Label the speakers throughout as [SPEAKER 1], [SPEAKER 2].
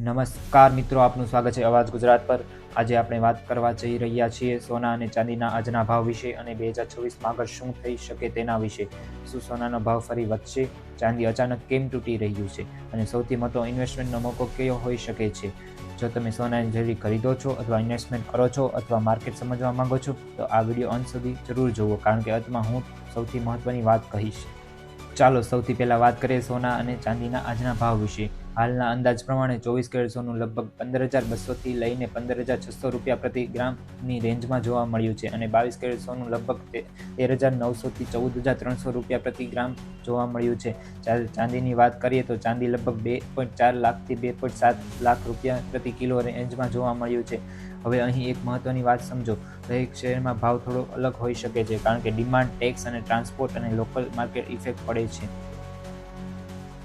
[SPEAKER 1] નમસ્કાર મિત્રો, આપનું સ્વાગત છે અવાજ ગુજરાત પર. આજે આપણે વાત કરવા જઈ રહ્યા છીએ સોના અને ચાંદીના આજના ભાવ વિશે અને બે હજાર છવ્વીસમાં આગળ શું થઈ શકે તેના વિશે. શું સોનાનો ભાવ ફરી વધશે? ચાંદી અચાનક કેમ તૂટી રહ્યું છે? અને સૌથી મોટો ઇન્વેસ્ટમેન્ટનો મોકો કયો હોઈ શકે છે? જો તમે સોનાની જરૂરી ખરીદો છો અથવા ઇન્વેસ્ટમેન્ટ કરો છો અથવા માર્કેટ સમજવા માંગો છો, તો આ વીડિયો અંત સુધી જરૂર જુઓ, કારણ કે અંતમાં હું સૌથી મહત્ત્વની વાત કહીશ. ચાલો સૌથી પહેલાં વાત કરીએ સોના અને ચાંદીના આજના ભાવ વિશે. હાલના અંદાજ પ્રમાણે ચોવીસ કેરેટ સોનું લગભગ પંદર હજાર બસોથી લઈને પંદર હજાર છસો રૂપિયા પ્રતિ ગ્રામની રેન્જમાં જોવા મળ્યું છે અને બાવીસ કેરેટ સોનું લગભગ તેર હજાર નવસોથી ચૌદ હજાર ત્રણસો રૂપિયા પ્રતિ ગ્રામ જોવા મળ્યું છે. જ્યારે ચાંદીની વાત કરીએ તો ચાંદી લગભગ બે પોઈન્ટ ચાર લાખથી બે પોઈન્ટ સાત લાખ રૂપિયા પ્રતિ કિલો રેન્જમાં જોવા મળ્યું છે. હવે અહીં એક મહત્ત્વની વાત સમજો. દરેક શહેરમાં ભાવ થોડો અલગ હોઈ શકે છે, કારણ કે ડિમાન્ડ, ટેક્સ અને ટ્રાન્સપોર્ટ અને લોકલ માર્કેટ ઇફેક્ટ પડે છે.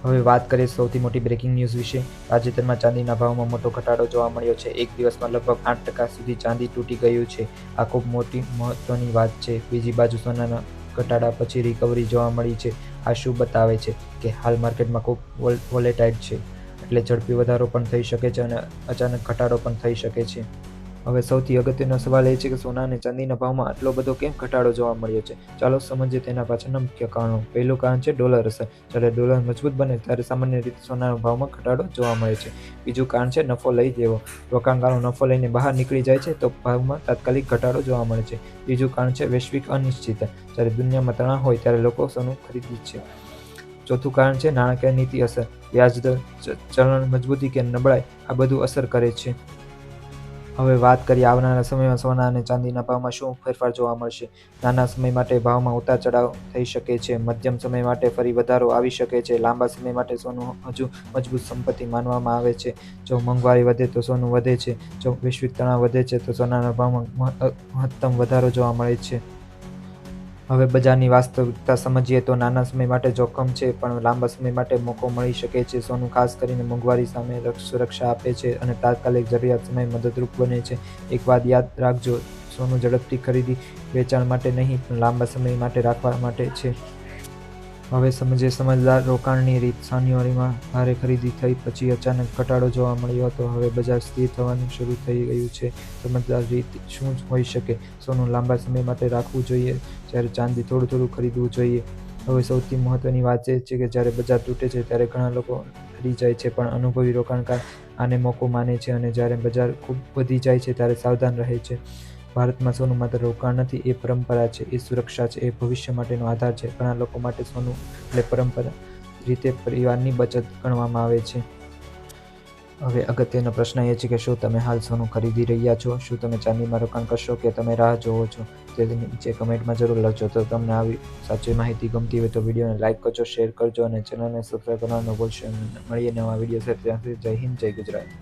[SPEAKER 1] હવે વાત કરીએ સૌથી મોટી બ્રેકિંગ ન્યૂઝ વિશે. તાજેતરમાં ચાંદીના ભાવમાં મોટો ઘટાડો જોવા મળ્યો છે. એક દિવસમાં લગભગ આઠ ટકા સુધી ચાંદી તૂટી ગયું છે. આ ખૂબ મોટી મહત્વની વાત છે. બીજી બાજુ સોનાના ઘટાડા પછી રિકવરી જોવા મળી છે. આ શું બતાવે છે કે હાલ માર્કેટમાં ખૂબ વોલેટાઇલ છે. એટલે ઝડપી વધારો પણ થઈ શકે છે અને અચાનક ઘટાડો પણ થઈ શકે છે. હવે સૌથી અગત્યનો સવાલ એ છે કે સોના અને ચાંદીના ભાવમાં આટલો બધો કેમ ઘટાડો જોવા મળ્યો છે? ચાલો સમજીએ તેના પાછળના મુખ્ય કારણો. પહેલું કારણ છે ડોલર અસર. જ્યારે ડોલર મજબૂત બને ત્યારે સામાન્ય રીતે સોનાના ભાવમાં ઘટાડો જોવા મળે છે. બીજું કારણ છે નફો લઈ દેવો રોકાણકારો નફો લઈને બહાર નીકળી જાય છે તો ભાવમાં તાત્કાલિક ઘટાડો જોવા મળે છે. ત્રીજું કારણ છે વૈશ્વિક અનિશ્ચિતતા. જ્યારે દુનિયામાં તણાવ હોય ત્યારે લોકો સોનું ખરીદે છે. ચોથું કારણ છે નાણાકીય નીતિ અસર. વ્યાજદર ચલણ મજબૂતી કે નબળાઈ આ બધું અસર કરે છે. હવે વાત કરીએ આવનારા સમયમાં સોના અને ચાંદીના ભાવમાં શું ફેરફાર જોવા મળશે? નાના સમય માટે ભાવમાં ઉતાર ચઢાવ થઈ શકે છે. મધ્યમ સમય માટે ફરી વધારો આવી શકે છે. લાંબા સમય માટે સોનું હજુ મજબૂત સંપત્તિ માનવામાં આવે છે. જો મોંઘવારી વધે તો સોનું વધે છે. જો વૈશ્વિક તણાવ વધે છે તો સોનાના ભાવમાં મહત્તમ વધારો જોવા મળે છે. હવે બજારની વાસ્તવિકતા સમજીએ તો નાના સમય માટે જોખમ છે, પણ લાંબા સમય માટે મોકો મળી શકે છે. સોનું ખાસ કરીને મોંઘવારી સામે સુરક્ષા આપે છે અને તાત્કાલિક જરૂરિયાત સમય મદદરૂપ બને છે. એક વાત યાદ રાખજો, સોનું ઝડપથી ખરીદી, વેચાણ માટે નહીં, પણ લાંબા સમય માટે રાખવા માટે છે. હવે સમજે સમજદાર રોકાણની રીત જાન્યુઆરીમાં ભારે ખરીદી થઈ, પછી અચાનક ઘટાડો જોવા મળ્યો હતો. હવે બજાર સ્થિર થવાનું શરૂ થઈ ગયું છે. સમજદાર રીત શું હોઈ શકે? સોનું લાંબા સમય માટે રાખવું જોઈએ, જ્યારે ચાંદી થોડું થોડું ખરીદવું જોઈએ. હવે સૌથી મહત્વની વાત એ છે કે જ્યારે બજાર તૂટે છે, ત્યારે ઘણા લોકો હરી જાય છે, પણ અનુભવી રોકાણકાર આને મોકો માને છે અને જ્યારે બજાર ખૂબ વધી જાય છે, ત્યારે સાવધાન રહે છે. ભારતમાં સોનું માત્ર રોકાણ નથી, એ પરંપરા છે, એ સુરક્ષા છે, એ ભવિષ્ય માટેનો આધાર છે. ઘણા લોકો માટે સોનું એટલે પરંપરા રીતે પરિવારની બચત ગણવામાં આવે છે. હવે અગત્યનો પ્રશ્ન એ છે કે શું તમે હાલ સોનું ખરીદી રહ્યા છો? શું તમે ચાંદીમાં રોકાણ કરશો કે તમે રાહ જોવો છો? તે નીચે કમેન્ટમાં જરૂર લખજો. તો તમને આવી સાચી માહિતી ગમતી હોય તો વિડીયોને લાઇક કરજો, શેર કરજો અને ચેનલને સબસ્ક્રાઈબ કરવાનું ભૂલશો મળીએ નવા વીડિયો સાથે. જય હિન્દ, જય ગુજરાત.